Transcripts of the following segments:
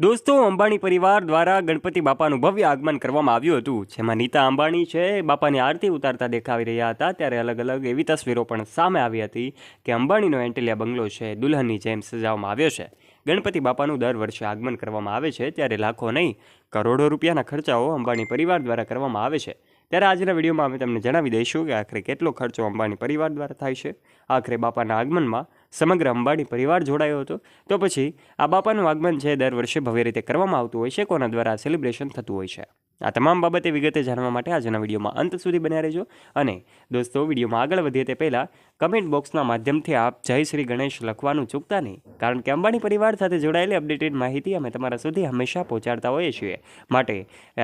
દોસ્તો, અંબાણી પરિવાર દ્વારા ગણપતિ બાપાનું ભવ્ય આગમન કરવામાં આવ્યું હતું, જેમાં નીતા અંબાણી છે, બાપાની આરતી ઉતારતા દેખાવી રહ્યા હતા, ત્યારે અલગ અલગ એવી તસવીરો પણ સામે આવી હતી કે અંબાણીનો એન્ટેલિયા બંગલો છે, દુલ્હનની જેમ સજાવવામાં આવ્યો છે. ગણપતિ બાપાનું દર વર્ષે આગમન કરવામાં આવે છે, ત્યારે લાખો નહીં, કરોડો રૂપિયાના ખર્ચાઓ અંબાણી પરિવાર દ્વારા કરવામાં આવે છે. ત્યારે આજના વિડીયોમાં અમે તમને જણાવી દઈશું કે આખરે કેટલો ખર્ચો અંબાણી પરિવાર દ્વારા થાય છે. આખરે બાપાના આગમનમાં સમગ્ર અંબાણી પરિવાર જોડાયો હતો. તો પછી આ બાપાનું આગમન છે દર વર્ષે ભવ્ય રીતે કરવામાં આવતું હોય છે, કોના દ્વારા સેલિબ્રેશન થતું હોય છે? આ તમામ બાબતે વિગતે જાણવા માટે આજના વિડીયોમાં અંત સુધી બન્યા રહેજો. અને દોસ્તો, વિડીયોમાં આગળ વધીએ તે પહેલાં કમેન્ટ બોક્સના માધ્યમથી આપ જય શ્રી ગણેશ લખવાનું ચૂકતા નહીં. કારણ કે અંબાણી પરિવાર સાથે જોડાયેલી અપડેટેડ માહિતી અમે તમારા સુધી હંમેશા પહોંચાડતા હોઈએ છીએ. માટે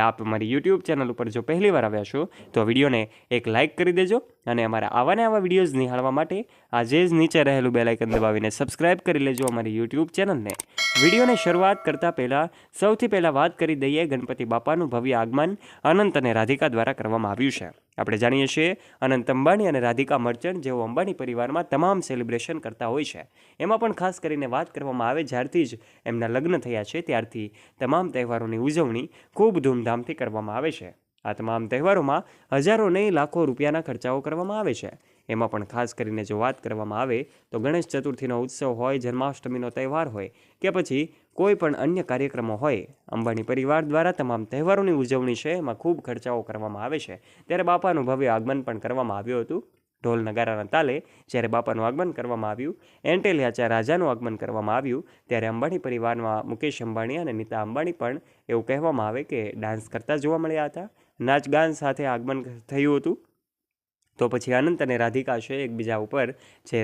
આપ અમારી યુટ્યુબ ચેનલ ઉપર જો પહેલીવાર આવ્યા છો, તો વિડીયોને એક લાઇક કરી દેજો. અને અમારા આવા ને આવા વિડીયોઝ નિહાળવા માટે આજે જ નીચે રહેલું બેલાઇકન દબાવીને સબસ્ક્રાઇબ કરી લેજો અમારી યુટ્યુબ ચેનલને વિડીયોની શરૂઆત કરતાં પહેલાં સૌથી પહેલાં વાત કરી દઈએ ગણપતિ બાપાનું ભવ્ય આગમન અનંત અને રાધિકા દ્વારા કરવામાં આવ્યું છે. આપણે જાણીએ છીએ અનંત અંબાણી અને રાધિકા મર્ચન્ટ જેઓ અંબાણી પરિવારમાં તમામ સેલિબ્રેશન કરતા હોય છે. એમાં પણ ખાસ કરીને વાત કરવામાં આવે જ્યારથી જ એમના લગ્ન થયા છે, ત્યારથી તમામ તહેવારોની ઉજવણી ખૂબ ધૂમધામથી કરવામાં આવે છે. આ તમામ તહેવારોમાં હજારો નહીં, લાખો રૂપિયાના ખર્ચાઓ કરવામાં આવે છે. એમાં પણ ખાસ કરીને જો વાત કરવામાં આવે, તો ગણેશ ચતુર્થીનો ઉત્સવ હોય, જન્માષ્ટમીનો તહેવાર હોય, કે પછી કોઈ પણ અન્ય કાર્યક્રમો હોય, અંબાણી પરિવાર દ્વારા તમામ તહેવારોની ઉજવણી છે, એમાં ખૂબ ખર્ચાઓ કરવામાં આવે છે. ત્યારે બાપાનું ભવ્ય આગમન પણ કરવામાં આવ્યું હતું. ઢોલ નગારાના તાલે જ્યારે બાપાનું આગમન કરવામાં આવ્યું એન્ટેલિયા ચાર રાજાનું આગમન કરવામાં આવ્યું, ત્યારે અંબાણી પરિવારમાં મુકેશ અંબાણી અને નીતા અંબાણી પણ એવું કહેવામાં આવે કે ડાન્સ કરતા જોવા મળ્યા હતા. નાચગાન સાથે આગમન થયું હતું. તો પછી અનંત અને રાધિકા છે એકબીજા ઉપર જે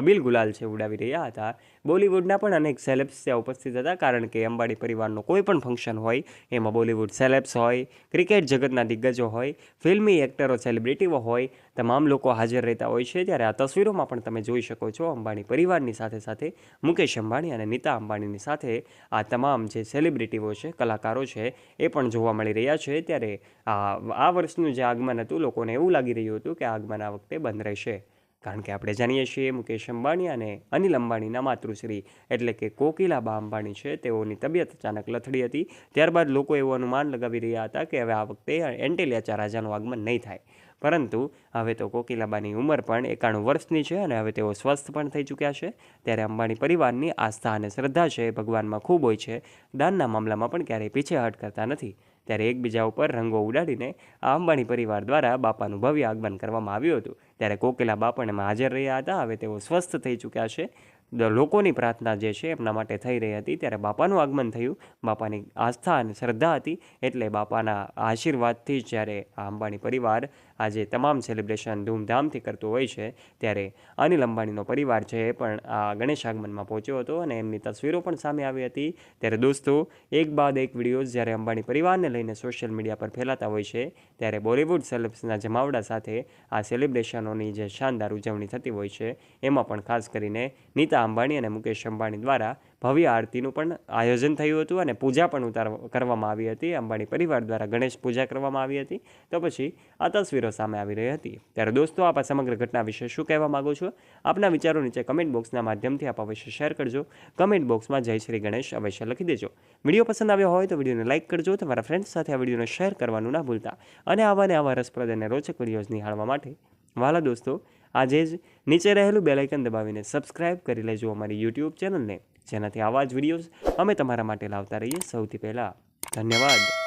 અબિલ ગુલાલ છે, ઉડાવી રહ્યા હતા. બોલિવૂડના પણ અનેક સેલેબ્સ ત્યાં ઉપસ્થિત હતા, કારણ કે અંબાડી પરિવારનો કોઈ પણ ફંક્શન હોય, એમાં બોલિવૂડ સેલેબ્સ હોય, ક્રિકેટ જગતના દિગ્ગજો હોય, ફિલ્મી એક્ટરો, સેલિબ્રિટીઓ હોય તમામ લોકો હાજર રહેતા હોય છે. ત્યારે આ તસવીરોમાં પણ તમે જોઈ શકો છો અંબાણી પરિવારની સાથે સાથે મુકેશ અંબાણી અને નીતા અંબાણીની સાથે આ તમામ જે સેલિબ્રિટીઓ છે, કલાકારો છે, એ પણ જોવા મળી રહ્યા છે. ત્યારે આ આ વર્ષનું જે આગમન હતું, લોકોને એવું લાગી રહ્યું હતું કે આગમન આ વખતે બંધ રહેશે. કારણ કે આપણે જાણીએ છીએ મુકેશ અંબાણી અને અનિલ અંબાણીના માતૃશ્રી. એટલે કે કોકિલાબા અંબાણી છે, તેઓની તબિયત અચાનક લથડી હતી. ત્યારબાદ લોકો એવું અનુમાન લગાવી રહ્યા હતા કે હવે આ વખતે એન્ટેલિયા રાજાનું આગમન નહીં થાય. પરંતુ હવે તો કોકિલાબાની ઉંમર પણ એકાણું વર્ષની છે અને હવે તેઓ સ્વસ્થ પણ થઈ ચૂક્યા છે. ત્યારે અંબાણી પરિવારની આસ્થા અને શ્રદ્ધા છે ભગવાનમાં ખૂબ હોય છે. દાનના મામલામાં પણ ક્યારેય પીછેહટ કરતા નથી. ત્યારે એકબીજા ઉપર રંગો ઉડાડીને આ અંબાણી પરિવાર દ્વારા બાપાનું ભવ્ય આગમન કરવામાં આવ્યું હતું. ત્યારે કોકિલા બાપણ એમાં હાજર રહ્યા હતા. હવે તેઓ સ્વસ્થ થઈ ચૂક્યા છે. લોકોની પ્રાર્થના જે છે એમના માટે થઈ રહી હતી. ત્યારે બાપાનું આગમન થયું. બાપાની આસ્થા અને શ્રદ્ધા હતી. એટલે બાપાના આશીર્વાદથી જ્યારે આ અંબાણી પરિવાર આજે તમામ સેલિબ્રેશન ધૂમધામથી કરતો હોય છે, ત્યારે અનિલ અંબાણીનો પરિવાર છે એ પણ આ ગણેશ આગમનમાં પહોંચ્યો હતો અને એમની તસવીરો પણ સામે આવી હતી. ત્યારે દોસ્તો, એક બાદ એક વિડીયોઝ જ્યારે અંબાણી પરિવારને લઈને સોશિયલ મીડિયા પર ફેલાતા હોય છે, ત્યારે બોલિવૂડ સેલિબ્સના જમાવડા સાથે આ સેલિબ્રેશનોની જે શાનદાર ઉજવણી થતી હોય છે, એમાં પણ ખાસ કરીને નીતા અંબાણી અને મુકેશ અંબાણી દ્વારા ભવ્ય આરતીનું પણ આયોજન થયું હતું અને પૂજા પણ ઉતાર, કરવામાં આવી હતી. અંબાણી પરિવાર દ્વારા ગણેશ પૂજા કરવામાં આવી હતી. તો પછી આ તસવીરો સામે આવી રહી હતી. ત્યારે દોસ્તો, આપ સમગ્ર ઘટના વિશે શું કહેવા માગો છો? આપના વિચારો નીચે કમેન્ટ બોક્સના માધ્યમથી આપ અવશ્ય શેર કરજો. કમેન્ટ બોક્સમાં જય શ્રી ગણેશ અવશ્ય લખી દેજો. વીડિયો પસંદ આવ્યો હોય તો વિડીયોને લાઇક કરજો. તમારા ફ્રેન્ડ્સ સાથે આ વિડીયોને શેર કરવાનું ના ભૂલતા. અને આવા ને આવા રસપ્રદ અને રોચક વિડીયોઝ નિહાળવા માટે વાલા દોસ્તો, આજે જ નીચે રહેલું બેલાઇકન દબાવીને સબસ્ક્રાઇબ કરી લેજો અમારી યુટ્યુબ ચેનલને જેનાથી આવા જ વિડીયોઝ અમે તમારા માટે લાવતા રહીએ સૌથી પહેલાં. ધન્યવાદ.